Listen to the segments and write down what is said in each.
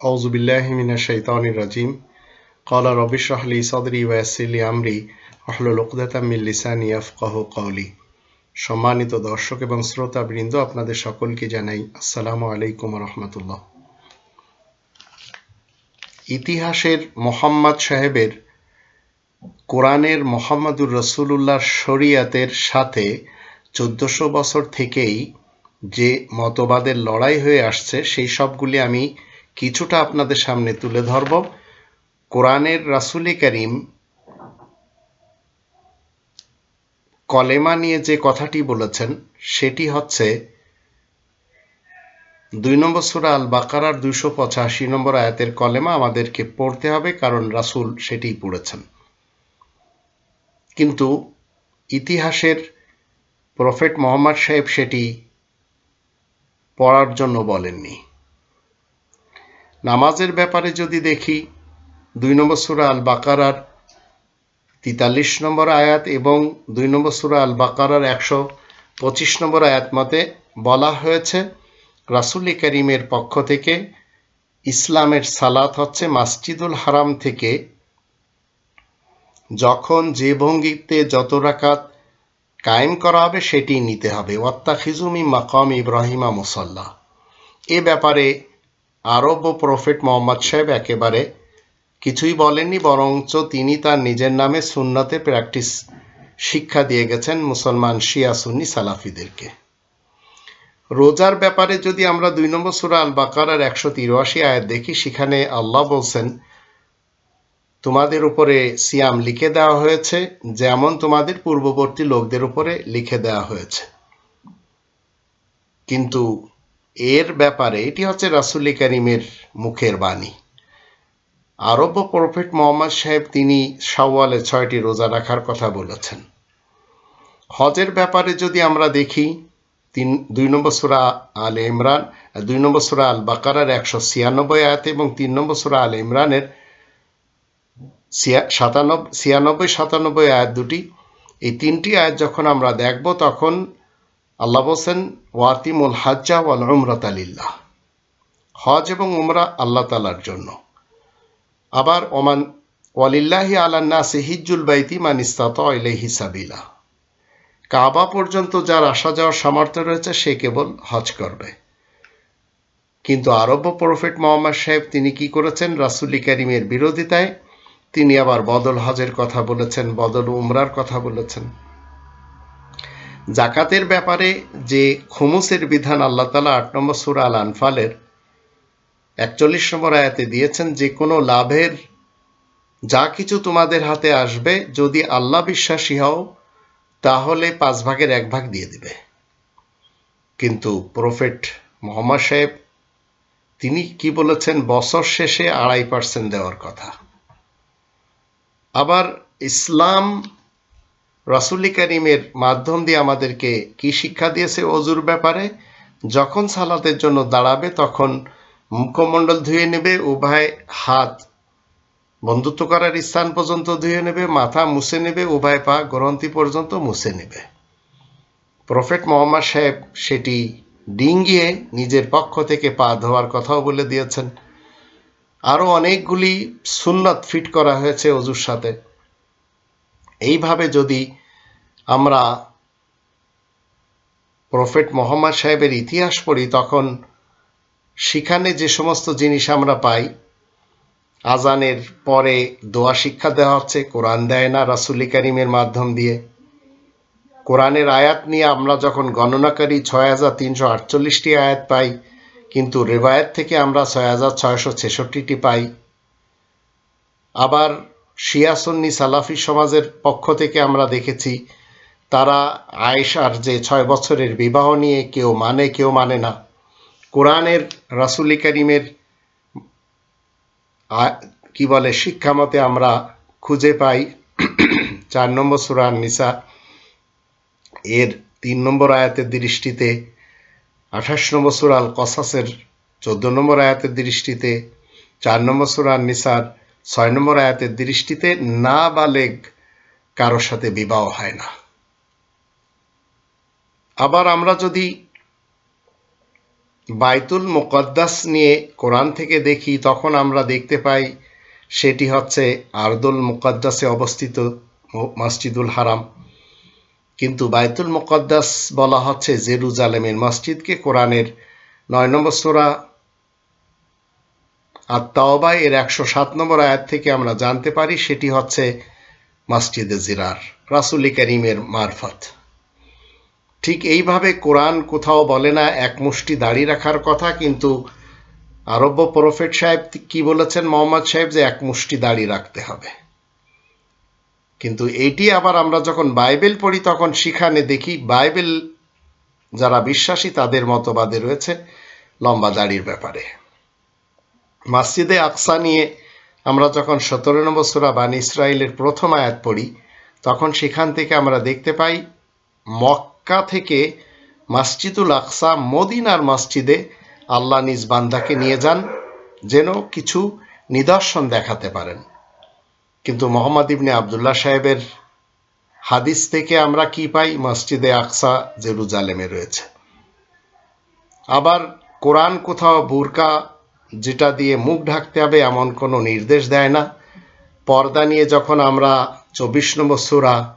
أعوذ بالله من الشيطان الرجيم قال رب اشرح لي صدري ويسر لي أمري واحلل عقدة من লিসানি ইয়াফকাহু قولي সম্মানিত দর্শক এবং শ্রোতা বৃন্দ আপনাদের সকলকে জানাই আসসালামু আলাইকুম রহমতুল্লাহ ইতিহাসের মোহাম্মদ সাহেবের কোরআনের মোহাম্মদুর রসুল্লাহর শরিয়াতের সাথে চোদ্দশো বছর থেকেই যে মতবাদের লড়াই হয়ে আসছে সেই সবগুলি আমি কিছুটা আপনাদের সামনে তুলে ধরব। কোরআনের রাসুলি করিম কলেমা নিয়ে যে কথাটি বলেছেন, সেটি হচ্ছে দুই নম্বর সুরা আল বাকারার দুইশো পঁচাশি নম্বর আয়াতের কলেমা আমাদেরকে পড়তে হবে, কারণ রাসুল সেটিই পড়েছেন। কিন্তু ইতিহাসের প্রফেট মোহাম্মদ সাহেব সেটি পড়ার জন্য বলেননি। নামাজের ব্যাপারে যদি দেখি, দুই নম্বর সুরা আল বাকারার তেতাল্লিশ নম্বর আয়াত এবং দুই নম্বর সুরা আল বাকারার একশো পঁচিশ নম্বর আয়াত মতে বলা হয়েছে, রাসুলি করিমের পক্ষ থেকে ইসলামের সালাত হচ্ছে মাসজিদুল হারাম থেকে যখন যে ভঙ্গিতে যত রাকাত কায়েম করা হবে সেটি নিতে হবে। ওয়াত্তা খিজুমি মাকাম ইব্রাহিমা মুসল্লা। এ ব্যাপারে আরব ও প্রফেট মোহাম্মদ সাহেব একেবারে কিছুই বলেননি, বরঞ্চ তিনি তার নিজের নামে সুন্নতে প্র্যাকটিস শিক্ষা দিয়ে গেছেন মুসলমান শিয়া সুন্নি সালাফিদেরকে। রোজার ব্যাপারে যদি আমরা দুই নম্বর সুরা আল বাকারার একশো তিরাশি আয়াত দেখি, সেখানে আল্লাহ বলছেন, তোমাদের উপরে সিয়াম লিখে দেওয়া হয়েছে, যেমন তোমাদের পূর্ববর্তী লোকদের উপরে লিখে দেওয়া হয়েছে। কিন্তু এর ব্যাপারে এটি হচ্ছে রাসুল্লি করিমের মুখের বাণী। আরব প্রফেট মোহাম্মদ সাহেব তিনি সাওয়ালে ছয়টি রোজা রাখার কথা বলেছেন। হজের ব্যাপারে যদি আমরা দেখি, তিন, দুই নম্বর সুরা আল ইমরান, দুই নম্বর সুরা আল বাকারার একশো ছিয়ানব্বই আয়াত এবং তিন নম্বর সুরা আল ইমরানের সাতানব্বই ছিয়ানব্বই সাতানব্বই আয়াত দুটি। এই তিনটি আয়াত যখন আমরা দেখব, তখন আল্লাহ বলছেন, ওয়াতিমুল হাজ্জা ওয়াল উমরাত আলিল্লাহ হজ এবং উমরা আল্লাহ তালার জন্য। আবার, ওমান ওয়ালিল্লাহি আলান্না সেহিজুল বাইতি মান ইস্তাত ইলাইহি সাবিলা। কাবা পর্যন্ত যার আসা যাওয়ার সামর্থ্য রয়েছে, সে কেবল হজ করবে। কিন্তু আরব্য প্রফেট মোহাম্মদ সাহেব তিনি কি করেছেন? রাসুলি করিমের বিরোধিতায় তিনি আবার বদল হজের কথা বলেছেন, বদল উমরার কথা বলেছেন। জাকাতের ব্যাপারে যে খুমুসের বিধান আল্লাহ তালা আট নম্বর সুরা আল আনফালের একচল্লিশ নম্বর আয়াতে দিয়েছেন, যে কোনো লাভের যা কিছু তোমাদের হাতে আসবে, যদি আল্লাহ বিশ্বাসী হও, তাহলে পাঁচ ভাগের এক ভাগ দিয়ে দিবে। কিন্তু প্রফেট মোহাম্মদ সাহেব, তিনি কি বলেছেন? বছর শেষে আড়াই পার্সেন্ট দেওয়ার কথা। আবার ইসলাম রাসুল্লি করিমের মাধ্যম দিয়ে আমাদেরকে কি শিক্ষা দিয়েছে অজুর ব্যাপারে? যখন সালাতের জন্য দাঁড়াবে, তখন মুখমণ্ডল ধুয়ে নেবে, উভয় হাত বন্ধুত্ব করার স্থান পর্যন্ত ধুয়ে নেবে, মাথা মুছে নেবে, উভয় পা গ্রন্থি পর্যন্ত মুছে নেবে। প্রফেট মোহাম্মদ সাহেব সেটি ডিঙ্গিয়ে নিজের পক্ষ থেকে পা ধোয়ার কথাও বলে দিয়েছেন। আরও অনেকগুলি সুন্নত ফিট করা হয়েছে অজুর সাথে। এইভাবে যদি আমরা প্রফেট মোহাম্মদ সাহেবের ইতিহাস পড়ি, তখন সেখানে যে সমস্ত জিনিস আমরা পাই, আজানের পরে দোয়া শিক্ষা দেওয়া হচ্ছে, কোরআন দেয় না রাসুলি করিমের মাধ্যম দিয়ে। কোরআনের আয়াত নিয়ে আমরা যখন গণনা করি ছয় হাজার তিনশো আটচল্লিশটি আয়াত পাই, কিন্তু রেবায়ত থেকে আমরা ছয় হাজার ছয়শো ছেষট্টিটি পাই। আবার শিয়াসন্নি সালাফি সমাজের পক্ষ থেকে আমরা দেখেছি, তারা আয়েশার যে ছয় বছরের বিবাহ নিয়ে কেউ মানে কেউ মানে না। কোরআনের রাসুলি করিমের কি বলে, শিক্ষা মতে আমরা খুঁজে পাই চার নম্বর সুরান নিসা এর তিন নম্বর আয়াতের দৃষ্টিতে, আঠাশ নম্বর সুরাল কসাসের চোদ্দ নম্বর আয়াতের দৃষ্টিতে, চার নম্বর সুরান নিসার ছয় নম্বর আয়াতের দৃষ্টিতে না বালেগ কারোর সাথে বিবাহ হয় না। আবার আমরা যদি বাইতুল মুকদ্দাস নিয়ে কোরআন থেকে দেখি, তখন আমরা দেখতে পাই সেটি হচ্ছে আরদুল মুকদ্দাসে অবস্থিত মসজিদুল হারাম। কিন্তু বাইতুল মুকদ্দাস বলা হচ্ছে জেরুজালেমের মসজিদকে কোরআনের নয় নম্বর সোরা আর তাওবা এর একশো সাত নম্বর আয়াত থেকে আমরা জানতে পারি সেটি হচ্ছে মসজিদে জিরার, রাসুলি করিমের মারফত। ঠিক এইভাবে কোরআন কোথাও বলে না, এক মুষ্টি দাড়ি রাখার কথা, কিন্তু আরব্য প্রফেট সাহেব কি বলেছেন? মোহাম্মদ সাহেব যে এক মুষ্টি দাড়ি রাখতে হবে। কিন্তু এটি আবার আমরা যখন বাইবেল পড়ি, তখন সেখানে দেখি বাইবেল যারা বিশ্বাসী তাদের মতবাদে রয়েছে লম্বা দাড়ির ব্যাপারে। মসজিদে আকসা নিয়ে আমরা যখন সতেরো নম্বর সুরা বান ইসরায়েলের প্রথম আয়াত পড়ি, তখন সেখান থেকে আমরা দেখতে পাই মক্কা থেকে মাসজিদুল আকসা মদিনার মসজিদে আল্লাহ নিজ বান্দাকে নিয়ে যান যেন কিছু নিদর্শন দেখাতে পারেন। কিন্তু মোহাম্মদ ইবনে আবদুল্লাহ সাহেবের হাদিস থেকে আমরা কি পাই? মসজিদে আকসা জেরুজালেমে রয়েছে। আবার কোরআন কোথাও বুরকা যেটা দিয়ে মুখ ঢাকতে হবে এমন কোনো নির্দেশ দেয় না। পর্দা নিয়ে যখন আমরা চব্বিশ নম্বর সুরা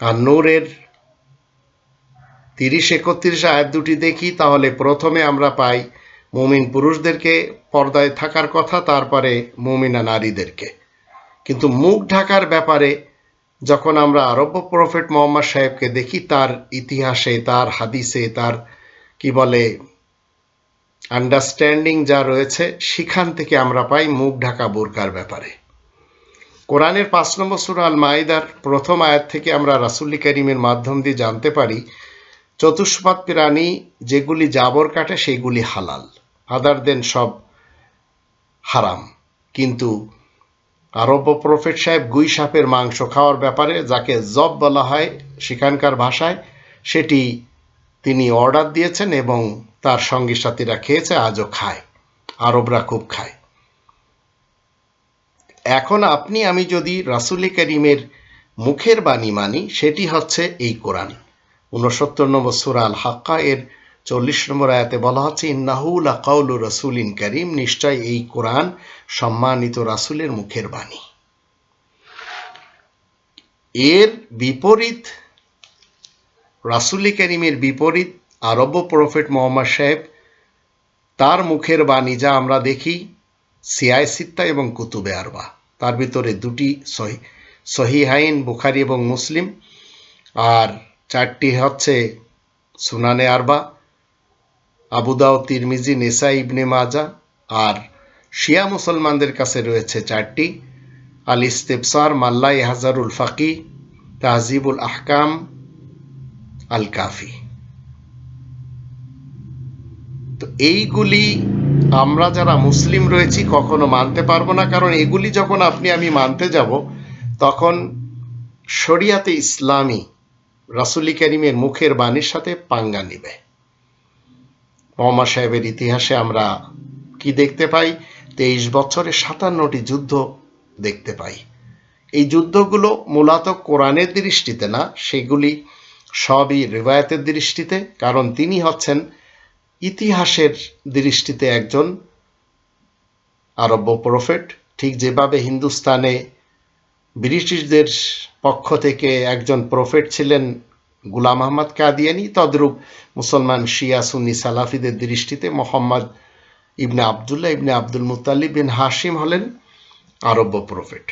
আর নূরের তিরিশ, একত্রিশ আয়াত দুটি দেখি, তাহলে প্রথমে আমরা পাই মুমিন পুরুষদেরকে পর্দায় থাকার কথা, তারপরে মুমিনা নারীদেরকে। কিন্তু মুখ ঢাকার ব্যাপারে যখন আমরা আরব্য প্রফেট মোহাম্মদ সাহেবকে দেখি, তার ইতিহাসে, তার হাদিসে, তার কি বলে আন্ডারস্ট্যান্ডিং যা রয়েছে, সেখান থেকে আমরা পাই মুখ ঢাকা বোরকার ব্যাপারে। কোরআনের পাঁচ নম্বর সুরা আল মাইদার প্রথম আয়াত থেকে আমরা রাসুল্লি করিমের মাধ্যম দিয়ে জানতে পারি চতুষ্পাদ প্রাণী যেগুলি জাবর কাটে, সেগুলি হালাল। আদার দেন সব হারাম। কিন্তু আরব্য প্রফেট সাহেব গুই সাপের মাংস খাওয়ার ব্যাপারে যাকে জব বলা হয় সেখানকার ভাষায়, সেটি তিনি অর্ডার দিয়েছেন এবং তার সঙ্গী সাথীরা খেয়েছে, আজও খায়। আরবরা খুব খায়। এখন আপনি, আমি যদি রাসুলি করিমের মুখের বাণী মানি, সেটি হচ্ছে এই কোরআন। উনসত্তর নম্বর সুরা আল হাক্কা এর চল্লিশ নম্বর আয়াতে বলা হচ্ছে ইন্নাহুল আকাউল রসুলিন করিম, নিশ্চয় এই কোরআন সম্মানিত রাসুলের মুখের বাণী। এর বিপরীত, রাসুলি করিমের বিপরীত আরব্য প্রফেট মোহাম্মদ সাহেব, তার মুখের বাণী যা আমরা দেখি সিয়াই সিত্তা এবং কুতুবে আরবা। তার ভিতরে দুটি সহি সহিহাইন বুখারি এবং মুসলিম, আর চারটি হচ্ছে সুনানে আরবা আবুদাও তিরমিজি নেসা ইবনে মাজা, আর শিয়া মুসলমানদের কাছে রয়েছে চারটি। আল ইস্তেফসার মাল্লা ইহাজারুল ফাকি, তাহজিবুল আহকাম, আল কাফি। তো এইগুলি আমরা যারা মুসলিম রয়েছি কখনো মানতে পারব না, কারণ এগুলি যখন আপনি, আমি মানতে যাব, তখন শরিয়াতে ইসলামী রাসুলি করিমের মুখের বাণীর সাথে পাঙ্গা নিবে। মোহাম্মদ সাহেবের ইতিহাসে আমরা কি দেখতে পাই? তেইশ বছরে সাতান্নটি যুদ্ধ দেখতে পাই। এই যুদ্ধগুলো মূলত কোরআনের দৃষ্টিতে না, সেগুলি সবই রিবায়তের দৃষ্টিতে, কারণ তিনি হচ্ছেন ইতিহাসের দৃষ্টিতে একজন আরব্য প্রফেট। ঠিক যেভাবে হিন্দুস্তানে ব্রিটিশদের পক্ষ থেকে একজন প্রফেট ছিলেন গুলাম আহমদ কাদিয়ানি, তদ্রূপ মুসলমান শিয়া সুন্নি সালাফিদের দৃষ্টিতে মোহাম্মদ ইবনে আবদুল্লাহ ইবনে আব্দুল মুতালিব বিন হাসিম হলেন আরব্য প্রফেট।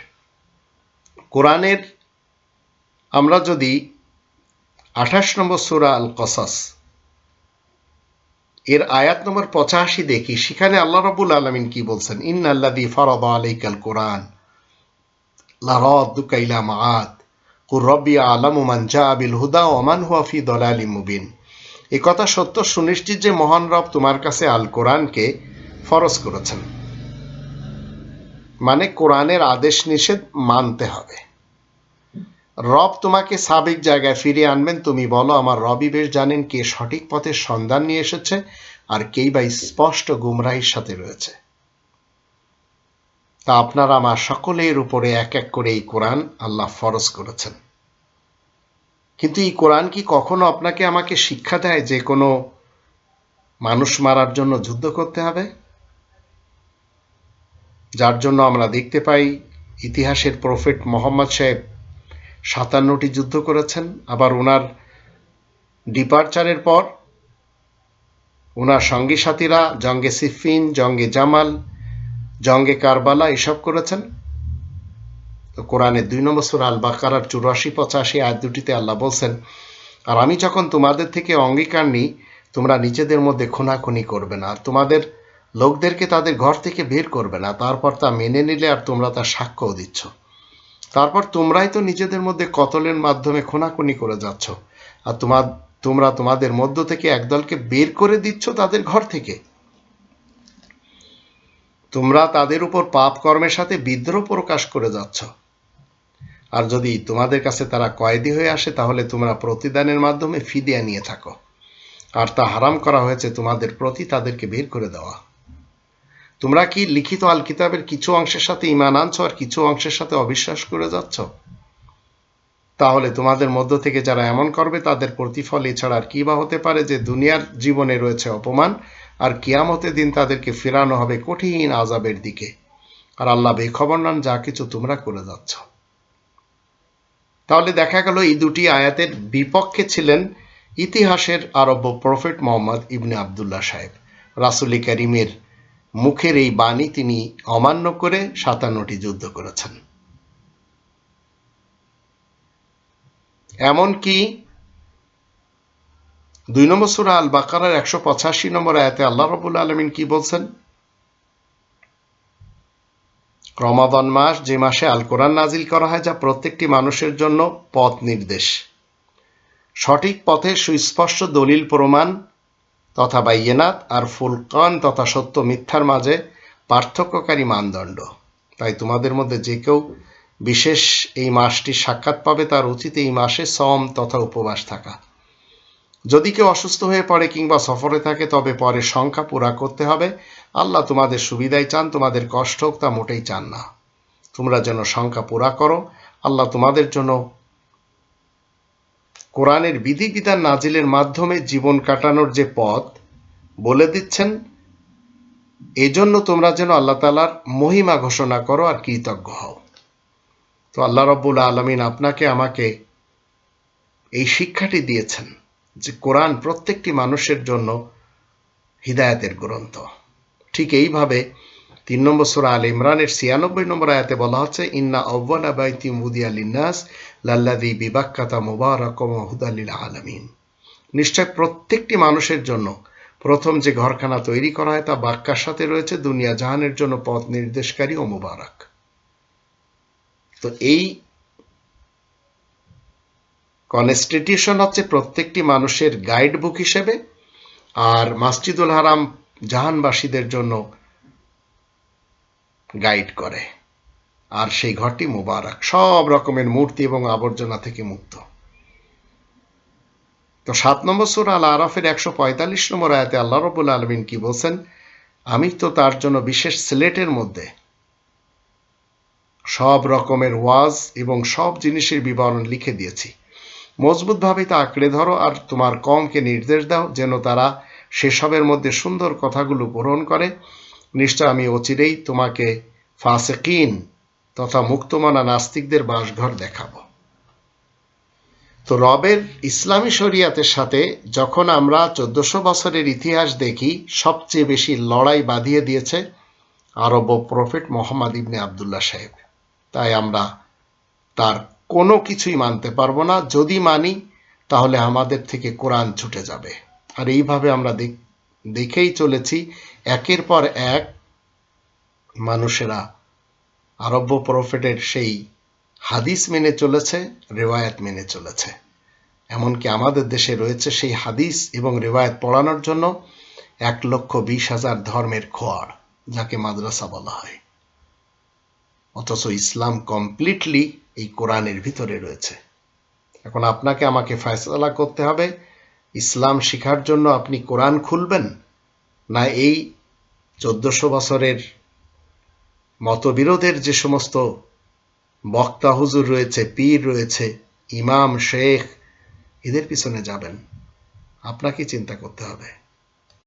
কোরআনের আমরা যদি আঠাশ নম্বর সুরা আল কসাস এর আয়াত নম্বর পঁচাশি দেখি, সেখানে আল্লাহ রবুল আলমিন কি বলছেন? ইন আল্লাদি ফরদ আলাইকাল কোরআন লারদ্দুকা ইলা মাআদ। কুর রব্বি আলামু মান জা বিল হুদা ওমান হুয়া ফি মুবিন। এ কথা সত্য সুনিশ্চিত যে মহান রব তোমার কাছে আল কোরআনকে ফরজ করেছেন। মানে কোরআনের আদেশ নিষেধ মানতে হবে। রব তোমাকে সাবেক জায়গায় ফিরিয়ে আনবেন। তুমি বলো, আমার রবি বেশ জানেন কে সঠিক পথের সন্ধান নিয়ে এসেছে আর কেই বা স্পষ্ট গুমরাহির সাথে রয়েছে। তা আপনারা আমার সকলের উপরে এক এক করে এই কোরআন আল্লাহ ফরজ করেছেন। কিন্তু এই কোরআন কি কখনো আপনাকে আমাকে শিক্ষা দেয় যে কোনো মানুষ মারার জন্য যুদ্ধ করতে হবে? যার জন্য আমরা দেখতে পাই ইতিহাসের প্রফেট মোহাম্মদ সাহেব সাতান্নটি যুদ্ধ করেছেন। আবার ওনার ডিপারচারের পর ওনার সঙ্গী সাথীরা জঙ্গে সিফিন, জঙ্গে জামাল, জঙ্গে কারবালা এসব করেছেন। তো কোরআনের দুই নম্বর সুরা আল বাকারার চুরাশি, পঁচাশি আয় দুটিতে আল্লাহ বলছেন, আর আমি যখন তোমাদের থেকে অঙ্গীকার নিই, তোমরা নিজেদের মধ্যে খুনাখুনি করবে না। আর তোমাদের লোকদেরকে তাদের ঘর থেকে বের করবে না। তারপর তা মেনে নিলে আর তোমরা তার সাক্ষ্যও দিচ্ছ। তারপর তোমরাই তো নিজেদের মধ্যে কতলের মাধ্যমে খুনাখুনি করে যাচ্ছ। আর তোমার, তোমরা তোমাদের মধ্য থেকে একদলকে বের করে দিচ্ছ তাদের ঘর থেকে। তোমরা তাদের উপর পাপ কর্মের সাথে বিদ্রোহ প্রকাশ করে যাচ্ছ। আর যদি তোমাদের কাছে তারা কয়েদি হয়ে আসে, তাহলে তোমরা প্রতিদানের মাধ্যমে ফিদিয়া নিয়ে থাকো। আর তা হারাম করা হয়েছে তোমাদের প্রতি তাদেরকে বের করে দেওয়া। তোমরা কি লিখিত আল কিতাবের কিছু অংশের সাথে ইমান আনছো আর কিছু অংশের সাথে অবিশ্বাস করে যাচ্ছ? তাহলে তোমাদের মধ্য থেকে যারা এমন করবে, তাদের প্রতিফল এছাড়া আর কি বা হতে পারে যে দুনিয়ার জীবনে রয়েছে অপমান আর কিয়ামতে দিন তাদেরকে ফেরানো হবে কঠিন আজাবের দিকে। আর আল্লাহ বেখবর নন, যা কিছু তোমরা করে যাচ্ছ। তাহলে দেখা গেল এই দুটি আয়াতের বিপক্ষে ছিলেন ইতিহাসের আরব্য প্রফেট মোহাম্মদ ইবনে আবদুল্লাহ সাহেব। রাসুলি করিমের মুখের এই বাণী তিনি অমান্য করে সাতান্নটি যুদ্ধ করেছেন। এমনকি দুই নম্বর সুরা আল বাকারার একশো পঁচাশি নম্বর আয়াতে আল্লাহ রবুল আলমিন কি বলছেন? রমাদন মাস যে মাসে আল কোরআন নাজিল করা হয়, যা প্রত্যেকটি মানুষের জন্য পথ নির্দেশ। সঠিক পথে সুস্পষ্ট দলিল প্রমাণ তথা বাইয়েনাত আর ফুলকান তথা সত্য মিথ্যার মাঝে পার্থক্যকারী মানদণ্ড। তাই তোমাদের মধ্যে যে কেউ বিশেষ এই মাসটি সাক্ষাৎ পাবে, তার উচিত এই মাসে সম তথা উপবাস থাকা। যদি কেউ অসুস্থ হয়ে পড়ে কিংবা সফরে থাকে, তবে পরে সংখ্যা পুরা করতে হবে। আল্লাহ তোমাদের সুবিধাই চান, তোমাদের কষ্ট তা মোটেই চান না। তোমরা যেন সংখ্যা পুরা করো। আল্লাহ তোমাদের জন্য কোরআনের বিধিবিধান নাজিলের মাধ্যমে জীবন কাটানোর যে পথ, বলে দিচ্ছেন, এজন্য তোমরা যেন আল্লাহ তালার মহিমা ঘোষণা করো আর কৃতজ্ঞ হও। তো আল্লাহ রব্বুল আলমিন আপনাকে, আমাকে এই শিক্ষাটি দিয়েছেন যে কোরআন প্রত্যেকটি মানুষের জন্য হৃদায়তের গ্রন্থ। ঠিক এইভাবে তিন নম্বর সুরা আল ইমরানের ছিয়ানব্বই নম্বর আয়াতে বলা হচ্ছে, ইন্না আব্বাল আবাইতি মুদিয়া লিন্নাস লাল্লাদি বিবাক্কাতা মুবারকম হুদালিল আলমিন। নিশ্চয় প্রত্যেকটি মানুষের জন্য প্রথম যে ঘরখানা তৈরি করা হয় তা বাক্যার সাথে রয়েছে, দুনিয়া জাহানের জন্য পথ নির্দেশকারী ও মুবারক। তো এই কনস্টিটিউশন হচ্ছে প্রত্যেকটি মানুষের গাইড বুক হিসেবে, আর মাসজিদুল হারাম জাহানবাসীদের জন্য গাইড করে। আর সেই ঘরটি মুবারক। সব রকমের মূর্তি এবং আবর্জনা থেকে মুক্ত। তো সাত নম্বর সুর আল আরফের একশো পঁয়তাল্লিশ নম্বর আয়াতে আল্লাহ রবুল আলমিন কি বলছেন? আমি তো তার জন্য বিশেষ সিলেটের মধ্যে সব রকমের ওয়াজ এবং সব জিনিসের বিবরণ লিখে দিয়েছি। মজবুতভাবে তা আঁকড়ে ধরো আর তোমার কমকে নির্দেশ দাও, যেন তারা সেসবের মধ্যে সুন্দর কথাগুলো গ্রহণ করে। নিশ্চয় আমি অচিরেই তোমাকে ফাসেকিন তথা মুক্তমানা নাস্তিকদের বাসঘর দেখাবো। তো রবের ইসলামী শরিয়াতের সাথে যখন আমরা চোদ্দশো বছরের ইতিহাস দেখি, সবচেয়ে বেশি লড়াই বাঁধিয়ে দিয়েছে আরব প্রফেট মোহাম্মদ ইবনে আবদুল্লাহ সাহেব। তাই আমরা তার কোনো কিছুই মানতে পারব না। যদি মানি, তাহলে আমাদের থেকে কোরআন ছুটে যাবে। আর এইভাবে আমরা দেখেই চলেছি, একের পর এক মানুষেরা আরব্য প্রফেটের সেই হাদিস মেনে চলেছে, রেওয়ায়াত মেনে চলেছে। এমনকি আমাদের দেশে রয়েছে সেই হাদিস এবং রেওয়ায়ত পড়ানোর জন্য এক লক্ষ বিশ হাজার ধর্মের খোয়ার, যাকে মাদ্রাসা বলা হয়। অথচ ইসলাম কমপ্লিটলি এই কোরআনের ভিতরে রয়েছে। এখন আপনাকে আমাকে ফয়সলা করতে হবে ইসলাম শিখার জন্য আপনি কোরআন খুলবেন? না এই চোদ্দশো বছরের মতবিরোধের যে সমস্ত বক্তা হুজুর রয়েছে, পীর রয়েছে, ইমাম, শেখ, এদের পিছনে যাবেন। আপনাকে চিন্তা করতে হবে।